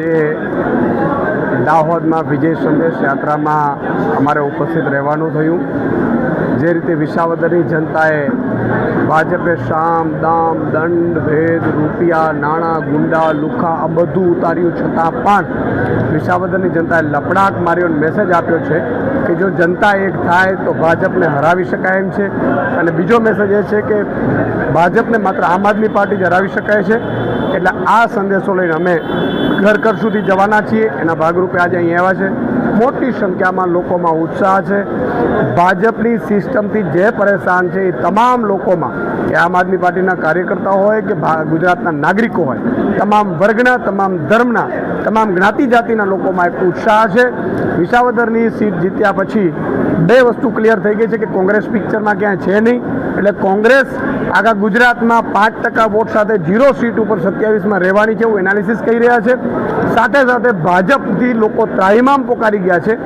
આજે દાહોદમાં વિજય સંદેશ યાત્રામાં અમારે ઉપસ્થિત રહેવાનું થયું. જે રીતે વિસાવદરની જનતાએ ભાજપે શામ, દામ, દંડ, ભેદ, રૂપિયા, નાણાં, ગુંડા, લુખા આ બધું ઉતાર્યું. છતાં પણ વિસાવદરની જનતાએ લપડાટ માર્યો મેસેજ આપ્યો છે કે જો જનતા એક થાય તો ભાજપને હરાવી શકાય એમ છે. અને બીજો મેસેજ એ છે કે ભાજપને માત્ર આમ આદમી પાર્ટી જ હરાવી શકાય છે. એટલે આ સંદેશો લઈને અમે ઘર ઘર સુધી જવાના છીએ. એના ભાગરૂપે આજે અહીં આવ્યા છે. મોટી સંખ્યામાં લોકોમાં ઉત્સાહ છે. ભાજપની સિસ્ટમથી જે પરેશાન છે એ તમામ લોકોમાં, એ આમ આદમી પાર્ટીના કાર્યકર્તાઓ હોય કે ગુજરાતના નાગરિકો હોય, તમામ વર્ગના, તમામ ધર્મના, તમામ જ્ઞાતિ જાતિના લોકોમાં એક ઉત્સાહ છે. વિસાવદરની સીટ જીત્યા પછી બે વસ્તુ ક્લિયર થઈ ગઈ છે કે કોંગ્રેસ પિક્ચરમાં ક્યાંય છે નહીં. એટલે કોંગ્રેસ આખા ગુજરાતમાં પાંચ ટકા વોટ સાથે ઝીરો સીટ ઉપર સત્યાવીસમાં રહેવાની છે એવું એનાલિસિસ કહી રહ્યા છે. સાથે સાથે ભાજપથી લોકો ત્રાહિમામ પોકારી ગયા છે.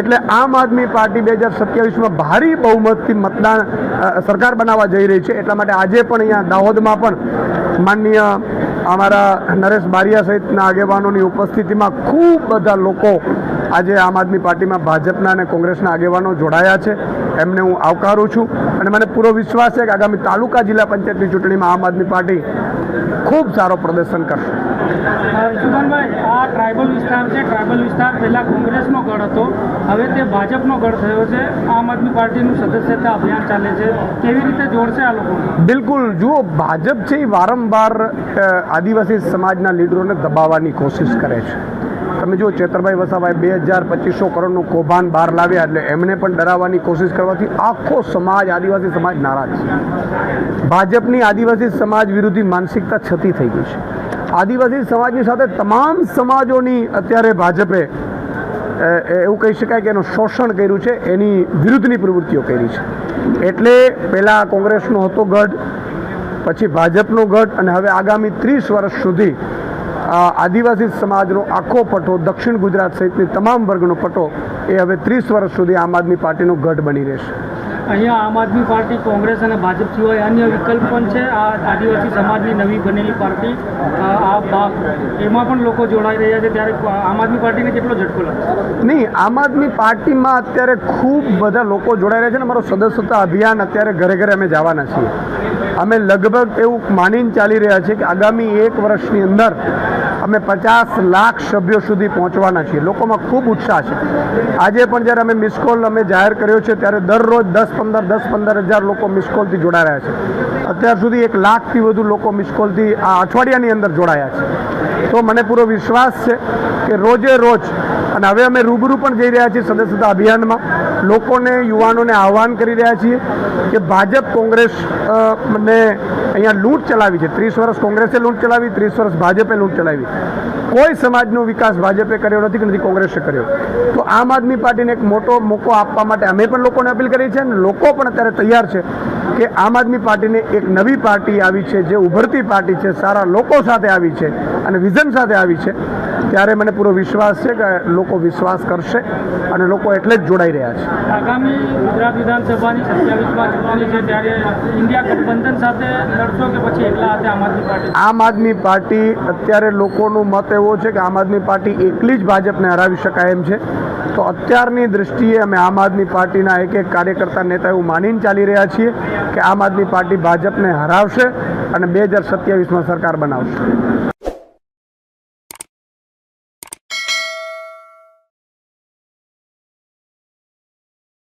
એટલે આમ આદમી પાર્ટી બે હજાર સત્યાવીસમાં ભારી બહુમતથી મતદાન સરકાર બનાવવા જઈ રહી છે. એટલા માટે આજે પણ અહીંયા દાહોદમાં પણ માનનીય અમારા નરેશ બારિયા સહિતના આગેવાનોની ઉપસ્થિતિમાં ખૂબ બધા લોકો આજે આમ આદમી પાર્ટીમાં ભાજપના અને કોંગ્રેસના આગેવાનો જોડાયા છે. એમને હું આવકારું છું અને મને પૂરો વિશ્વાસ છે કે આગામી તાલુકા જિલ્લા પંચાયતની ચૂંટણીમાં આમ આદમી પાર્ટી ખૂબ સારો પ્રદર્શન કરશે. સુમનભાઈ આ ટ્રાઇબલ વિસ્તાર છે. ટ્રાઇબલ વિસ્તાર પહેલાં કોંગ્રેસનો ગઢ હતો. હવે તે ભાજપનો ગઢ થયો છે. આમ આદમી પાર્ટીનું સદસ્યતા અભિયાન ચાલે છે. કેવી રીતે જોડશે આ લોકો? બિલકુલ. જુઓ ભાજપ છે એ વારંવાર આદિવાસી સમાજના લીડરોને દબાવવાની કોશિશ કરે છે. તમે જુઓ, ચેતરભાઈ વસાભાઈ બે હજાર પચીસો કરોડનું કૌભાંડ બહાર લાવ્યા એટલે એમને પણ ડરાવવાની કોશિશ કરવાથી આખો સમાજ, આદિવાસી સમાજ નારાજ છે. ભાજપની આદિવાસી સમાજ વિરોધી માનસિકતા છતી થઈ ગઈ છે. આદિવાસી સમાજની સાથે તમામ સમાજોની અત્યારે ભાજપે એવું કહી શકાય કે એનું શોષણ કર્યું છે, એની વિરુદ્ધની પ્રવૃત્તિઓ કરી છે. એટલે પહેલાં કોંગ્રેસનો હતો ગઢ, પછી ભાજપનો ગઢ અને હવે આગામી ત્રીસ વર્ષ સુધી આદિવાસી સમાજનો આખો પટો દક્ષિણ ગુજરાત સહિતની તમામ વર્ગનો પટો એ હવે ત્રીસ વર્ષ સુધી આમ આદમી પાર્ટીનો ગઢ બની રહેશે. અહીંયા આમ આદમી પાર્ટી કોંગ્રેસ અને ભાજપ સિવાય અન્ય વિકલ્પ પણ છે. આ આદિવાસી સમાજની નવી બનેલી પાર્ટી આ બાપ એમાં પણ લોકો જોડાઈ રહ્યા છે. ત્યારે આમ આદમી પાર્ટીને કેટલો ઝટકો લાગે નહીં આમ આદમી પાર્ટીમાં અત્યારે ખૂબ બધા લોકો જોડાઈ રહ્યા છે ને અમારો સદસ્યતા અભિયાન અત્યારે ઘરે ઘરે અમે જવાના છીએ. અમે લગભગ એવું માનીને ચાલી રહ્યા છીએ કે આગામી એક વર્ષની અંદર અમે પચાસ લાખ સભ્યો સુધી પહોંચવાના છીએ. લોકોમાં ખૂબ ઉત્સાહ છે. આજે પણ જ્યારે અમે મિસ કોલ અમે જાહેર કર્યો છે, ત્યારે દરરોજ દસ પંદર દસ પંદર હજાર લોકો મિસ કોલથી જોડાયા છે. અત્યાર સુધી એક લાખથી વધુ લોકો મિસ કોલથી આ અઠવાડિયાની અંદર જોડાયા છે. તો મને પૂરો વિશ્વાસ છે કે રોજે રોજ અને હવે અમે રૂબરૂ પણ જઈ રહ્યા છીએ સદસ્યતા અભિયાનમાં. લોકોને, યુવાનોને આહવાન કરી રહ્યા છીએ કે ભાજપ કોંગ્રેસ ને અહીંયા લૂંટ ચલાવી છે. ત્રીસ વર્ષ કોંગ્રેસે લૂંટ ચલાવી, ત્રીસ વર્ષ ભાજપે લૂંટ ચલાવી. કોઈ સમાજનો વિકાસ ભાજપે કર્યો નથી કે નથી કોંગ્રેસે કર્યો. તો આમ આદમી પાર્ટીને એક મોટો મોકો આપવા માટે અમે પણ લોકોને અપીલ કરી છે અને લોકો પણ અત્યારે તૈયાર છે કે આમ આદમી પાર્ટીને એક નવી પાર્ટી આવી છે, જે ઉભરતી પાર્ટી છે, સારા લોકો સાથે આવી છે અને વિઝન સાથે આવી છે. ત્યારે મને પૂરો વિશ્વાસ છે કે લોકો વિશ્વાસ કરશે અને લોકો એટલે જ જોડાઈ રહ્યા છે. આગામી ગુજરાત વિધાનસભાની સત્યાવીસમાં ચૂંટણી છે ત્યારે ઇન્ડિયા ગઠબંધન સાથે લડશો કે પછી એકલા હાથે આમ આદમી પાર્ટી? આમ આદમી પાર્ટી અત્યારે લોકોનું મત એવો છે કે આમ આદમી પાર્ટી એકલી જ ભાજપને હરાવી શકાય એમ છે. તો અત્યારની દૃષ્ટિએ અમે આમ આદમી પાર્ટીના એક એક કાર્યકર્તા નેતા એવું માનીને ચાલી રહ્યા છીએ કે આમ આદમી પાર્ટી ભાજપને હરાવશે અને બે હજાર સત્યાવીસમાં સરકાર બનાવશે.